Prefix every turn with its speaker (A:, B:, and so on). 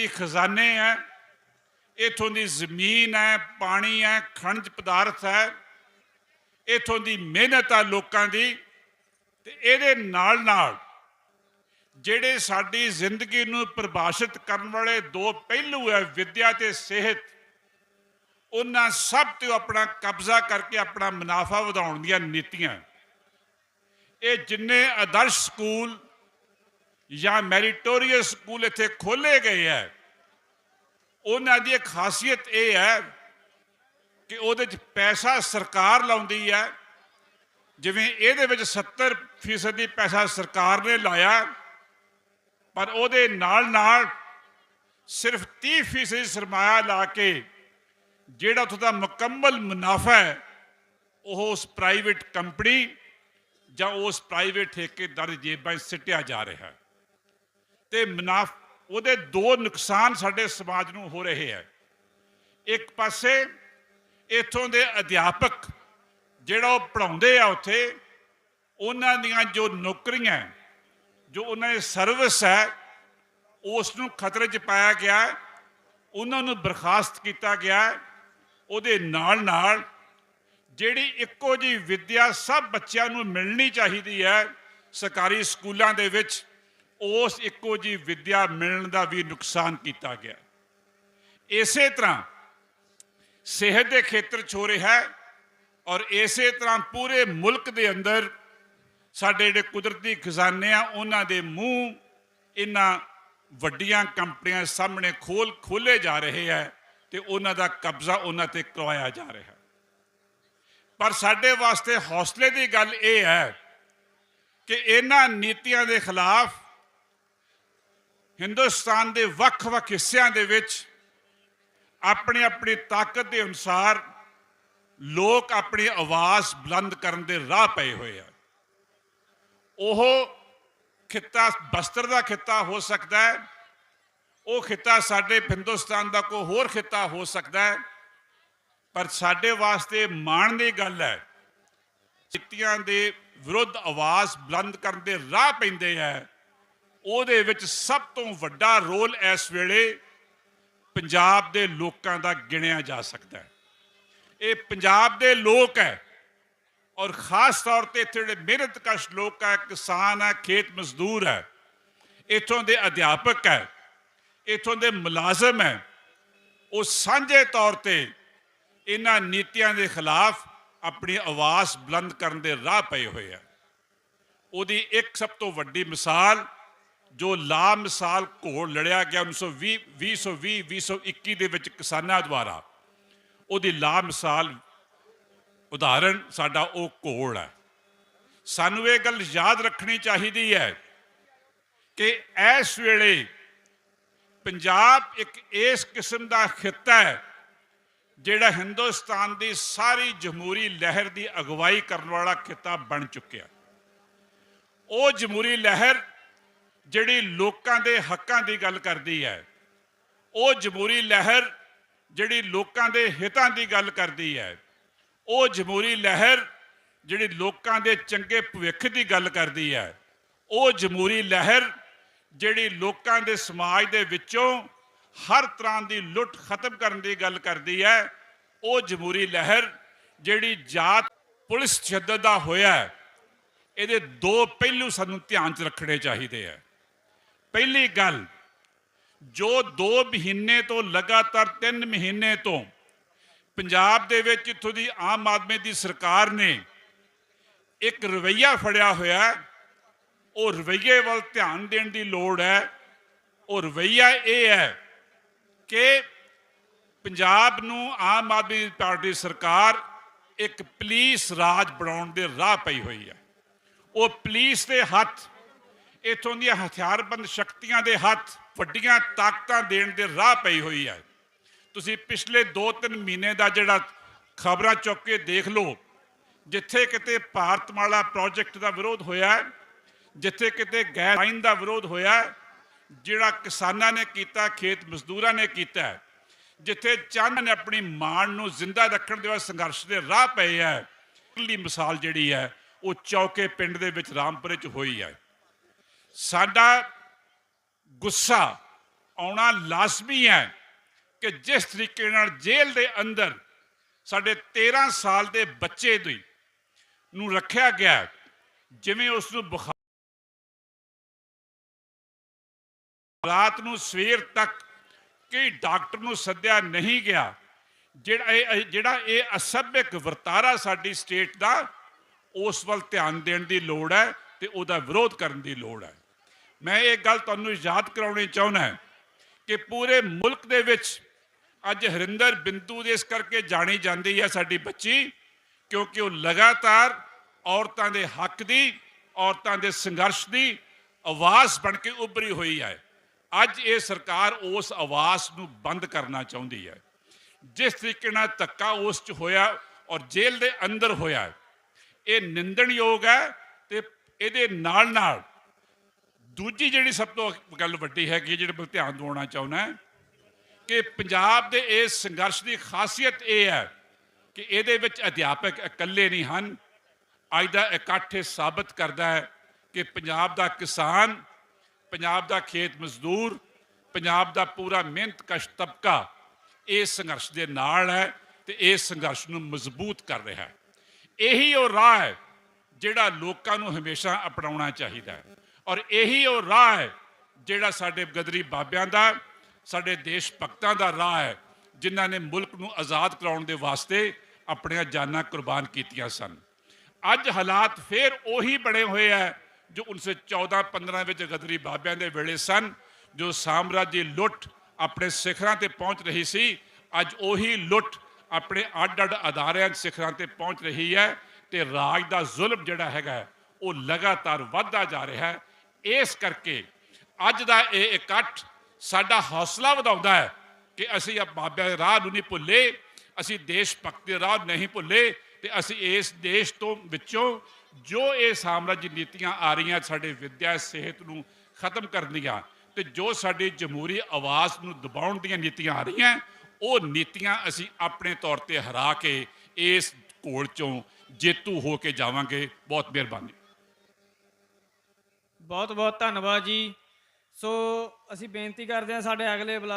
A: ਕੁਦਰਤੀ ਖਜ਼ਾਨੇ ਹੈ, ਇਥੋਂ ਦੀ ਜ਼ਮੀਨ ਹੈ, ਪਾਣੀ ਹੈ, ਖਣਜ ਪਦਾਰਥ ਹੈ, ਇਥੋਂ ਦੀ ਮਿਹਨਤ ਆ ਲੋਕਾਂ ਦੀ ਤੇ ਇਹਦੇ ਨਾਲ ਨਾਲ ਜਿਹੜੇ ਸਾਡੀ ਜ਼ਿੰਦਗੀ ਨੂੰ ਪਰਿਭਾਸ਼ਿਤ ਕਰਨ ਵਾਲੇ ਦੋ ਪਹਿਲੂ ਹੈ, ਵਿਦਿਆ ਤੇ ਸਿਹਤ, ਉਹਨਾਂ ਸਭ ਤੇ ਆਪਣਾ ਕਬਜ਼ਾ ਕਰਕੇ ਆਪਣਾ ਮੁਨਾਫਾ ਵਧਾਉਣ ਦੀਆਂ ਨੀਤੀਆਂ। ਇਹ ਜਿੰਨੇ ਆਦਰਸ਼ ਸਕੂਲ ਜਾਂ ਮੈਰੀਟੋਰੀਅਸ ਸਕੂਲ ਇੱਥੇ ਖੋਲੇ ਗਏ ਹੈ, ਉਹਨਾਂ ਦੀ ਇੱਕ ਖਾਸੀਅਤ ਇਹ ਹੈ ਕਿ ਉਹਦੇ 'ਚ ਪੈਸਾ ਸਰਕਾਰ ਲਾਉਂਦੀ ਹੈ। ਜਿਵੇਂ ਇਹਦੇ ਵਿੱਚ 70% ਦੀ ਪੈਸਾ ਸਰਕਾਰ ਨੇ ਲਾਇਆ, ਪਰ ਉਹਦੇ ਨਾਲ ਨਾਲ ਸਿਰਫ 30% ਸਰਮਾਇਆ ਲਾ ਕੇ ਜਿਹੜਾ ਉੱਥੋਂ ਦਾ ਮੁਕੰਮਲ ਮੁਨਾਫਾ ਹੈ, ਉਹ ਉਸ ਪ੍ਰਾਈਵੇਟ ਕੰਪਨੀ ਜਾਂ ਉਸ ਪ੍ਰਾਈਵੇਟ ਠੇਕੇਦਾਰ ਦੀ ਜੇਬਾਂ 'ਚ ਸਿੱਟਿਆ ਜਾ ਰਿਹਾ ਹੈ। ਤੇ ਮੁਨਾਫ, ਉਹਦੇ ਦੋ ਨੁਕਸਾਨ ਸਾਡੇ ਸਮਾਜ ਨੂੰ ਹੋ ਰਹੇ ਹੈ। ਇੱਕ ਪਾਸੇ ਇਥੋਂ ਦੇ ਅਧਿਆਪਕ ਜਿਹੜਾ ਉਹ ਪੜਾਉਂਦੇ ਆ ਉੱਥੇ, ਉਹਨਾਂ ਦੀਆਂ ਜੋ ਨੌਕਰੀਆਂ, ਜੋ ਉਹਨਾਂ ਦੀ ਸਰਵਿਸ ਹੈ ਉਸ ਨੂੰ ਖਤਰੇ 'ਚ ਪਾਇਆ ਗਿਆ, ਉਹਨਾਂ ਨੂੰ ਬਰਖਾਸਤ ਕੀਤਾ ਗਿਆ, ਉਹਦੇ ਨਾਲ ਨਾਲ ਜਿਹੜੀ ਇੱਕੋ ਜੀ ਵਿੱਦਿਆ ਸਭ ਬੱਚਿਆਂ ਨੂੰ ਮਿਲਣੀ ਚਾਹੀਦੀ ਹੈ ਸਰਕਾਰੀ ਸਕੂਲਾਂ ਦੇ ਵਿੱਚ ਉਸ ਇੱਕੋ ਜੀ ਵਿੱਦਿਆ ਮਿਲਣ ਦਾ ਵੀ ਨੁਕਸਾਨ ਕੀਤਾ ਗਿਆ। ਇਸੇ ਤਰ੍ਹਾਂ ਸਿਹਤ ਦੇ ਖੇਤਰ 'ਚ ਹੋ ਰਿਹਾ ਹੈ ਔਰ ਇਸੇ ਤਰ੍ਹਾਂ ਪੂਰੇ ਮੁਲਕ ਦੇ ਅੰਦਰ ਸਾਡੇ ਜਿਹੜੇ ਕੁਦਰਤੀ ਖਜ਼ਾਨੇ ਆ, ਉਹਨਾਂ ਦੇ ਮੂੰਹ ਇਹਨਾਂ ਵੱਡੀਆਂ ਕੰਪਨੀਆਂ ਸਾਹਮਣੇ ਖੋਲ ਖੋਲੇ ਜਾ ਰਹੇ ਹੈ ਤੇ ਉਹਨਾਂ ਦਾ ਕਬਜ਼ਾ ਉਹਨਾਂ ਤੇ ਕਰਵਾਇਆ ਜਾ ਰਿਹਾ। ਪਰ ਸਾਡੇ ਵਾਸਤੇ ਹੌਸਲੇ ਦੀ ਗੱਲ ਇਹ ਹੈ ਕਿ ਇਹਨਾਂ ਨੀਤੀਆਂ ਦੇ ਖਿਲਾਫ ਹਿੰਦੁਸਤਾਨ ਦੇ ਵੱਖ-ਵੱਖ ਹਿੱਸਿਆਂ ਦੇ ਵਿੱਚ ਆਪਣੀ ਆਪਣੀ ਤਾਕਤ ਦੇ ਅਨੁਸਾਰ ਲੋਕ ਆਪਣੀ ਆਵਾਜ਼ ਬੁਲੰਦ ਕਰਨ ਦੇ ਰਾਹ ਪਏ ਹੋਏ ਆ। ਉਹ ਖਿੱਤਾ, ਬਸਤਰ ਦਾ ਖਿੱਤਾ ਹੋ ਸਕਦਾ ਹੈ, ਉਹ ਖਿੱਤਾ ਸਾਡੇ ਹਿੰਦੁਸਤਾਨ ਦਾ ਕੋਈ ਹੋਰ ਖਿੱਤਾ ਹੋ ਸਕਦਾ ਹੈ, ਪਰ ਸਾਡੇ ਵਾਸਤੇ ਮਾਣ ਦੀ ਗੱਲ ਹੈ ਚਿੱਟੀਆਂ ਦੇ ਵਿਰੁੱਧ ਆਵਾਜ਼ ਬੁਲੰਦ ਕਰਨ ਦੇ ਰਾਹ ਪੈਂਦੇ ਹੈ ਉਹਦੇ ਵਿੱਚ ਸਭ ਤੋਂ ਵੱਡਾ ਰੋਲ ਇਸ ਵੇਲੇ ਪੰਜਾਬ ਦੇ ਲੋਕਾਂ ਦਾ ਗਿਣਿਆ ਜਾ ਸਕਦਾ ਹੈ। ਇਹ ਪੰਜਾਬ ਦੇ ਲੋਕ ਹੈ ਔਰ ਖਾਸ ਤੌਰ ਤੇ ਇੱਥੇ ਜਿਹੜੇ ਮਿਹਨਤਕਸ਼ ਲੋਕ ਹੈ, ਕਿਸਾਨ ਹੈ, ਖੇਤ ਮਜ਼ਦੂਰ ਹੈ, ਇਥੋਂ ਦੇ ਅਧਿਆਪਕ ਹੈ, ਇਥੋਂ ਦੇ ਮੁਲਾਜ਼ਮ ਹੈ, ਉਹ ਸਾਂਝੇ ਤੌਰ ਤੇ ਇਹਨਾਂ ਨੀਤੀਆਂ ਦੇ ਖਿਲਾਫ ਆਪਣੀ ਆਵਾਜ਼ ਬੁਲੰਦ ਕਰਨ ਦੇ ਰਾਹ ਪਏ ਹੋਏ ਆ ਉਹਦੀ ਇੱਕ ਸਭ ਤੋਂ ਵੱਡੀ ਮਿਸਾਲ ਜੋ ਲਾ ਮਿਸਾਲ ਘੋਲ ਲੜਿਆ ਗਿਆ 1920 2020 2021 ਦੇ ਵਿੱਚ ਕਿਸਾਨਾਂ ਦੁਆਰਾ, ਉਹਦੀ ਲਾ ਮਿਸਾਲ ਉਦਾਹਰਣ ਸਾਡਾ ਉਹ ਘੋਲ ਹੈ। ਸਾਨੂੰ ਇਹ ਗੱਲ ਯਾਦ ਰੱਖਣੀ ਚਾਹੀਦੀ ਹੈ ਕਿ ਇਸ ਵੇਲੇ ਪੰਜਾਬ ਇੱਕ ਇਸ ਕਿਸਮ ਦਾ ਖਿੱਤਾ ਹੈ ਜਿਹੜਾ ਹਿੰਦੁਸਤਾਨ ਦੀ ਸਾਰੀ ਜਮਹੂਰੀ ਲਹਿਰ ਦੀ ਅਗਵਾਈ ਕਰਨ ਵਾਲਾ ਖਿੱਤਾ ਬਣ ਚੁੱਕਿਆ। ਉਹ ਜਮਹੂਰੀ ਲਹਿਰ ਜਿਹੜੀ ਲੋਕਾਂ ਦੇ ਹੱਕਾਂ ਦੀ ਗੱਲ ਕਰਦੀ ਹੈ, ਉਹ ਜਮਹੂਰੀ ਲਹਿਰ ਜਿਹੜੀ ਲੋਕਾਂ ਦੇ ਹਿੱਤਾਂ ਦੀ ਗੱਲ ਕਰਦੀ ਹੈ, ਉਹ ਜਮਹੂਰੀ ਲਹਿਰ ਜਿਹੜੀ ਲੋਕਾਂ ਦੇ ਚੰਗੇ ਭਵਿੱਖ ਦੀ ਗੱਲ ਕਰਦੀ ਹੈ, ਉਹ ਜਮਹੂਰੀ ਲਹਿਰ ਜਿਹੜੀ ਲੋਕਾਂ ਦੇ ਸਮਾਜ ਦੇ ਵਿੱਚੋਂ ਹਰ ਤਰ੍ਹਾਂ ਦੀ ਲੁੱਟ ਖਤਮ ਕਰਨ ਦੀ ਗੱਲ ਕਰਦੀ ਹੈ, ਉਹ ਜਮਹੂਰੀ ਲਹਿਰ ਜਿਹੜੀ ਜਾਤ ਪੁਲਿਸ ਤਸ਼ੱਦਦ ਦਾ ਹੋਇਆ ਇਹਦੇ ਦੋ ਪਹਿਲੂ ਸਾਨੂੰ ਧਿਆਨ 'ਚ ਰੱਖਣੇ ਚਾਹੀਦੇ ਆ ਪਹਿਲੀ ਗੱਲ, ਜੋ 2 ਮਹੀਨੇ ਤੋਂ ਲਗਾਤਾਰ 3 ਮਹੀਨੇ ਤੋਂ ਪੰਜਾਬ ਦੇ ਵਿੱਚ ਇੱਥੋਂ ਦੀ ਆਮ ਆਦਮੀ ਦੀ ਸਰਕਾਰ ਨੇ ਇੱਕ ਰਵਈਆ ਫੜਿਆ ਹੋਇਆ ਉਹ ਰਵਈਏ ਵੱਲ ਧਿਆਨ ਦੇਣ ਦੀ ਲੋੜ ਹੈ। ਉਹ ਰਵਈਆ ਇਹ ਹੈ ਕਿ ਪੰਜਾਬ ਨੂੰ ਆਮ ਆਦਮੀ ਪਾਰਟੀ ਸਰਕਾਰ ਇੱਕ ਪੁਲਿਸ ਰਾਜ ਬਣਾਉਣ ਦੇ ਰਾਹ ਪਈ ਹੋਈ ਹੈ। ਉਹ ਪੁਲਿਸ ਦੇ ਹੱਥ ਇਥੋਂ ਦੀਆਂ ਹਥਿਆਰਬੰਦ ਸ਼ਕਤੀਆਂ ਦੇ ਹੱਥ ਵੱਡੀਆਂ ਤਾਕਤਾਂ ਦੇਣ ਦੇ ਰਾਹ ਪਈ ਹੋਈ ਹੈ। ਤੁਸੀਂ ਪਿਛਲੇ 2-3 ਮਹੀਨੇ ਦਾ ਜਿਹੜਾ ਖਬਰਾਂ ਚੁੱਕ ਕੇ ਦੇਖ ਲਓ, ਜਿੱਥੇ ਕਿਤੇ ਭਾਰਤਮਾਲਾ ਪ੍ਰੋਜੈਕਟ ਦਾ ਵਿਰੋਧ ਹੋਇਆ ਜਿੱਥੇ ਕਿਤੇ ਗੈਰ ਲਾਈਨ ਦਾ ਵਿਰੋਧ ਹੋਇਆ ਜਿਹੜਾ ਕਿਸਾਨਾਂ ਨੇ ਕੀਤਾ, ਖੇਤ ਮਜ਼ਦੂਰਾਂ ਨੇ ਕੀਤਾ ਜਿੱਥੇ ਚੰਦ ਨੇ ਆਪਣੀ ਮਾਣ ਨੂੰ ਜ਼ਿੰਦਾ ਰੱਖਣ ਦੇ ਵਾਸਤੇ ਸੰਘਰਸ਼ ਦੇ ਰਾਹ ਪਏ ਹੈ ਅਗਲੀ ਮਿਸਾਲ ਜਿਹੜੀ ਹੈ, ਉਹ ਚੌਕੇ ਪਿੰਡ ਦੇ ਵਿੱਚ ਰਾਮਪੁਰੇ ਚ ਹੋਈ ਹੈ। ਸਾਡਾ ਗੁੱਸਾ ਆਉਣਾ ਲਾਜ਼ਮੀ ਹੈ ਕਿ ਜਿਸ ਤਰੀਕੇ ਨਾਲ ਜੇਲ੍ਹ ਦੇ ਅੰਦਰ ਸਾਡੇ 13 ਸਾਲ ਦੇ ਬੱਚੇ ਦੀ ਨੂੰ ਰੱਖਿਆ ਗਿਆ ਜਿਵੇਂ ਉਸ ਨੂੰ ਬੁਖਾਰ ਰਾਤ ਨੂੰ ਸਵੇਰ ਤੱਕ ਕਿ ਡਾਕਟਰ ਨੂੰ ਸੱਦਿਆ ਨਹੀਂ ਗਿਆ, ਜਿਹੜਾ ਇਹ ਜਿਹੜਾ ਇਹ ਅਸਭਿਅਕ ਵਰਤਾਰਾ ਸਾਡੀ ਸਟੇਟ ਦਾ ਉਸ ਵੱਲ ਧਿਆਨ ਦੇਣ ਦੀ ਲੋੜ ਹੈ ਤੇ ਉਹਦਾ ਵਿਰੋਧ ਕਰਨ ਦੀ ਲੋੜ ਹੈ। ਮੈਂ ਇਹ ਗੱਲ ਤੁਹਾਨੂੰ ਯਾਦ ਕਰਾਉਣੀ ਚਾਹੁੰਦਾ ਹਾਂ ਕਿ ਪੂਰੇ ਮੁਲਕ ਦੇ ਵਿੱਚ ਅੱਜ ਹਰਿੰਦਰ ਬਿੰਦੂ ਦੇ ਇਸ ਕਰਕੇ ਜਾਣੀ ਜਾਂਦੀ ਹੈ ਸਾਡੀ ਬੱਚੀ, ਕਿਉਂਕਿ ਉਹ ਲਗਾਤਾਰ ਔਰਤਾਂ ਦੇ ਹੱਕ ਦੀ, ਔਰਤਾਂ ਦੇ ਸੰਘਰਸ਼ ਦੀ ਆਵਾਜ਼ ਬਣ ਕੇ ਉੱਭਰੀ ਹੋਈ ਹੈ। ਅੱਜ ਇਹ ਸਰਕਾਰ ਉਸ ਆਵਾਜ਼ ਨੂੰ ਬੰਦ ਕਰਨਾ ਚਾਹੁੰਦੀ ਹੈ। ਜਿਸ ਤਰੀਕੇ ਨਾਲ ਧੱਕਾ ਉਸ 'ਚ ਹੋਇਆ ਔਰ ਜੇਲ੍ਹ ਦੇ ਅੰਦਰ ਹੋਇਆ, ਇਹ ਨਿੰਦਣਯੋਗ ਹੈ ਤੇ ਇਹਦੇ ਨਾਲ ਨਾਲ ਦੂਜੀ ਜਿਹੜੀ ਸਭ ਤੋਂ ਗੱਲ ਵੱਡੀ ਹੈਗੀ ਜਿਹੜੇ ਮੈਂ ਧਿਆਨ ਦਿਵਾਉਣਾ ਚਾਹੁੰਦਾ ਕਿ ਪੰਜਾਬ ਦੇ ਇਸ ਸੰਘਰਸ਼ ਦੀ ਖਾਸੀਅਤ ਇਹ ਹੈ ਕਿ ਇਹਦੇ ਵਿੱਚ ਅਧਿਆਪਕ ਇਕੱਲੇ ਨਹੀਂ ਹਨ। ਅੱਜ ਦਾ ਇਕੱਠ ਇਹ ਸਾਬਤ ਕਰਦਾ ਹੈ ਕਿ ਪੰਜਾਬ ਦਾ ਕਿਸਾਨ, ਪੰਜਾਬ ਦਾ ਖੇਤ ਮਜ਼ਦੂਰ, ਪੰਜਾਬ ਦਾ ਪੂਰਾ ਮਿਹਨਤ ਕਸ਼ ਤਬਕਾ ਇਸ ਸੰਘਰਸ਼ ਦੇ ਨਾਲ ਹੈ ਤੇ ਇਸ ਸੰਘਰਸ਼ ਨੂੰ ਮਜ਼ਬੂਤ ਕਰ ਰਿਹਾ ਹੈ। ਇਹੀ ਉਹ ਰਾਹ ਹੈ ਜਿਹੜਾ ਲੋਕਾਂ ਨੂੰ ਹਮੇਸ਼ਾ ਅਪਣਾਉਣਾ ਚਾਹੀਦਾ ਹੈ। ਔਰ ਇਹੀ ਉਹ ਰਾਹ ਹੈ ਜਿਹੜਾ ਸਾਡੇ ਗਦਰੀ ਬਾਬਿਆਂ ਦਾ, ਸਾਡੇ ਦੇਸ਼ ਭਗਤਾਂ ਦਾ ਰਾਹ ਹੈ, ਜਿਨ੍ਹਾਂ ਨੇ ਮੁਲਕ ਨੂੰ ਆਜ਼ਾਦ ਕਰਾਉਣ ਦੇ ਵਾਸਤੇ ਆਪਣੀਆਂ ਜਾਨਾਂ ਕੁਰਬਾਨ ਕੀਤੀਆਂ ਸਨ। ਅੱਜ ਹਾਲਾਤ ਫੇਰ ਉਹੀ ਬਣੇ ਹੋਏ ਆ ਜੋ 1914 15 ਵਿੱਚ ਗਦਰੀ ਬਾਬਿਆਂ ਦੇ ਵੇਲੇ ਸਨ, ਜੋ ਸਾਮਰਾਜੀ ਲੁੱਟ ਆਪਣੇ ਸਿਖਰਾਂ ਤੇ ਪਹੁੰਚ ਰਹੀ ਸੀ। ਅੱਜ ਉਹੀ ਲੁੱਟ ਆਪਣੇ ਅੱਡ-ਅੱਡ ਅਦਾਰਿਆਂ ਸਿਖਰਾਂ ਤੇ ਪਹੁੰਚ ਰਹੀ ਹੈ ਤੇ ਰਾਜ ਦਾ ਜ਼ੁਲਮ ਜਿਹੜਾ ਹੈਗਾ ਉਹ ਲਗਾਤਾਰ ਵੱਧਦਾ ਜਾ ਰਿਹਾ ਹੈ। ਇਸ ਕਰਕੇ ਅੱਜ ਦਾ ਇਹ ਇਕੱਠ ਸਾਡਾ ਹੌਸਲਾ ਵਧਾਉਂਦਾ ਹੈ ਕਿ ਅਸੀਂ ਆ ਬਾਬਿਆਂ ਦੇ ਰਾਹ ਨੂੰ ਨਹੀਂ ਭੁੱਲੇ, ਅਸੀਂ ਦੇਸ਼ ਭਗਤੀ ਦੇ ਰਾਹ ਨਹੀਂ ਭੁੱਲੇ ਤੇ ਅਸੀਂ ਇਸ ਦੇਸ਼ ਤੋਂ ਵਿੱਚੋਂ ਜੋ ਇਹ ਸਾਮਰਾਜ ਨੀਤੀਆਂ ਆ ਰਹੀਆਂ ਸਾਡੇ ਵਿਦਿਆ ਸਿਹਤ ਨੂੰ ਖਤਮ ਕਰਨ ਦੀਆਂ ਤੇ ਜੋ ਸਾਡੀ ਜਮਹੂਰੀ ਆਵਾਜ਼ ਨੂੰ ਦਬਾਉਣ ਦੀਆਂ ਨੀਤੀਆਂ ਆ ਰਹੀਆਂ, ਉਹ ਨੀਤੀਆਂ ਅਸੀਂ ਆਪਣੇ ਤੌਰ ਤੇ ਹਰਾ ਕੇ ਇਸ ਘੋਲ ਚੋਂ ਜੇਤੂ ਹੋ ਕੇ ਜਾਵਾਂਗੇ। ਬਹੁਤ ਮਿਹਰਬਾਨੀ।
B: ਬਹੁਤ ਬਹੁਤ ਧੰਨਵਾਦ ਜੀ। ਸੋ ਅਸੀਂ ਬੇਨਤੀ ਕਰਦੇ ਹਾਂ ਸਾਡੇ ਅਗਲੇ ਬੁਲਾ